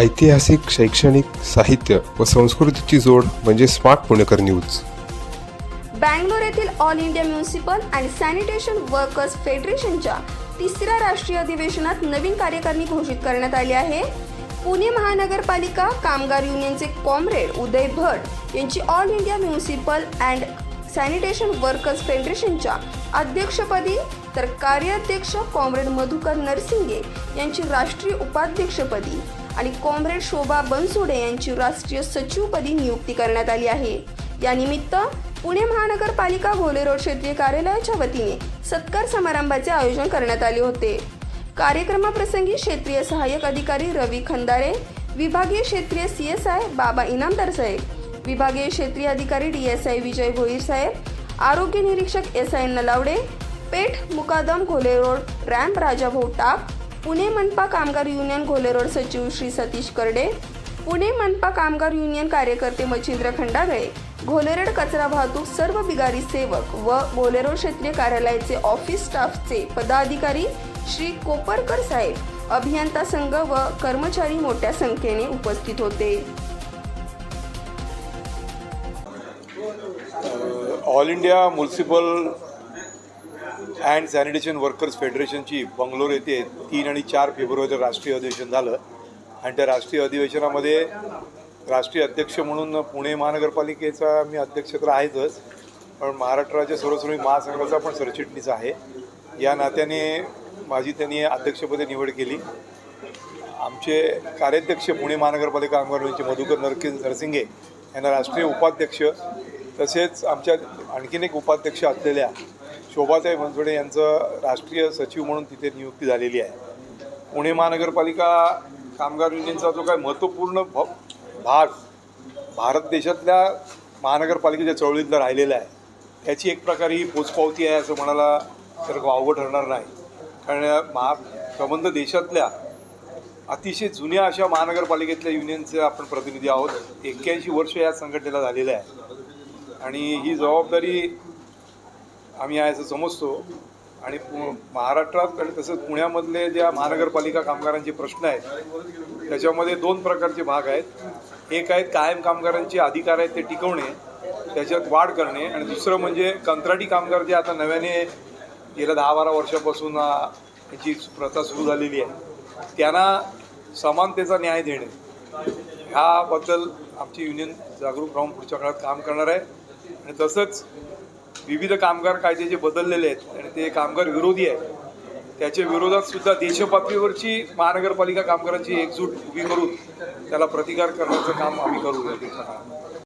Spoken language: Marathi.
ऐतिहासिक शैक्षणिक साहित्य व संस्कृतीची जोड म्हणजे स्मार्ट पुणेकर न्यूज. बँगलोर येथील all India municipal and sanitation workers फेडरेशनच्या तिसऱ्या राष्ट्रीय अधिवेशनात नवीन कार्यकारिणी घोषित करण्यात आली आहे. पुणे महानगरपालिका कामगार युनियनचे कॉम्रेड उदय भट यांची all India municipal and sanitation workers फेडरेशनच्या अध्यक्षपदी तर कार्याध्यक्ष कॉम्रेड मधुकर नरसिंगे यांची राष्ट्रीय उपाध्यक्षपदी. आणि कॉम्रेड शोभा बनसोडे यांची राष्ट्रीय सचिवपदी नियुक्ती करण्यात आली आहे. यानिमित्त पुणे महानगरपालिका घोले रोड क्षेत्रीय कार्यालयाच्या वतीने सत्कार समारंभाचे आयोजन करण्यात आले होते. कार्यक्रमाप्रसंगी क्षेत्रीय सहाय्यक अधिकारी रवी खंदारे विभागीय क्षेत्रीय सी एस आय बाबा इनामदार साहेब विभागीय क्षेत्रीय अधिकारी D S I Vijay Bhoir साहेब आरोग्य निरीक्षक एस आय नलावडे पेठ मुकादम घोले रोड रॅम्प राजाभाऊ टाक पुणे मनपा कामगार युनियन घोलेरोड सचिव श्री सतीश करडे पुणे मनपा कामगार युनियन कार्यकर्ते मच्छिंद्र खंडागळे घोलेरोड कचरा वाहतूक सर्व बिगारी सेवक व घोलेरोड क्षेत्रीय कार्यालयाचे ऑफिस स्टाफचे पदाधिकारी श्री कोपरकर साहेब अभियंता संघ व कर्मचारी मोठ्या संख्येने उपस्थित होते. All India municipal and sanitation workers फेडरेशनची Bangalore येथे तीन आणि चार फेब्रुवारीला राष्ट्रीय अधिवेशन झालं. आणि त्या राष्ट्रीय अधिवेशनामध्ये राष्ट्रीय अध्यक्ष म्हणून पुणे महानगरपालिकेचा मी अध्यक्ष तर आहेतच पण महाराष्ट्र राज्य महासंघाचा पण सरचिटणीस आहे. या नात्याने माझी त्यांनी अध्यक्षपदी निवड केली. आमचे कार्याध्यक्ष पुणे महानगरपालिका कामगार म्हणजे मधुकर नरके नरसिंगे यांना राष्ट्रीय उपाध्यक्ष तसेच आमच्या आणखीन एक उपाध्यक्ष असलेल्या शोभाताई बनसोडे यांचं राष्ट्रीय सचिव म्हणून तिथे नियुक्ती झालेली आहे. पुणे महानगरपालिका कामगार युनियनचा जो काय महत्त्वपूर्ण भ भाग भारत देशातल्या महानगरपालिकेच्या चळवळीतला राहिलेला आहे. त्याची एक प्रकारे ही पोचपावती आहे असं म्हणायला तर वावगं ठरणार नाही. कारण महा संबंध देशातल्या अतिशय जुन्या अशा महानगरपालिकेतल्या युनियनचे आपण प्रतिनिधी आहोत. एक्क्याऐंशी वर्ष या संघटनेला झालेलं आहे. आणि ही जबाबदारी आम्ही आहे असं समजतो. आणि पु महाराष्ट्रात आणि तसंच पुण्यामधले ज्या महानगरपालिका कामगारांचे प्रश्न आहेत त्याच्यामध्ये दोन प्रकारचे भाग आहेत. एक आहेत कायम कामगारांचे अधिकार आहेत ते टिकवणे त्याच्यात वाढ करणे. आणि दुसरं म्हणजे कंत्राटी कामगार जे आता नव्याने गेल्या दहा बारा वर्षापासून याची प्रथा सुरू झालेली आहे त्यांना समानतेचा न्याय देणे. ह्याबद्दल आमची युनियन जागरूक राहून पुढच्या काळात काम करणार आहे. आणि तसंच विविध कामगार कायदे जे बदललेले आहेत आणि ते कामगार विरोधी आहेत. त्याच्या विरोधात सुद्धा देशपातळीवरची महानगरपालिका कामगारांची एकजूट उभी करून त्याला प्रतिकार करण्याचं काम आम्ही करू या ठिकाणी